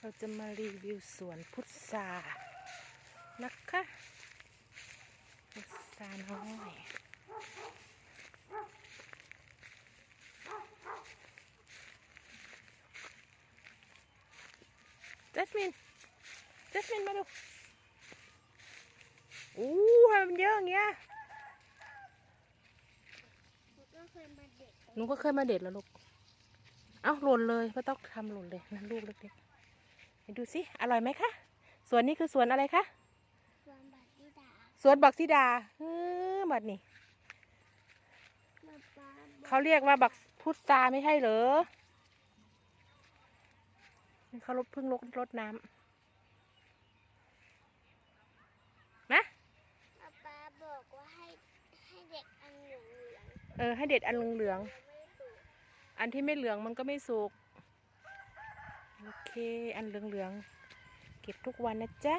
เราจะมารีวิวสวนพุทรานะคะพุทราน้อยเจสมินเจสมินมาดูอู้ทำไมมันเยอะอย่างเงี้ยหนูก็เคยมาเด็ดแล้วลูก เอ้าหล่นเลยไม่ต้องทำหล่นเลยนั่นลูกเล็กๆ ดูสิอร่อยไหมคะสวนนี้คือสวนอะไรคะสวนบัตรดิดาสวนบักซิดาเออบัดนี้มาป้าบอกเขาเรียกว่าบักพุทราไม่ใช่เหรอนี่เขาลดเพิ่งลดรดน้ำนะมาป้าบอกว่าให้ให้เด็กอันเหลืองเหลืองเออให้เด็ดอันเหลืองๆไม่ถูกๆอันที่ไม่เหลืองมันก็ไม่สุก โอเค อันเหลืองๆ เก็บทุกวันนะจ๊ะ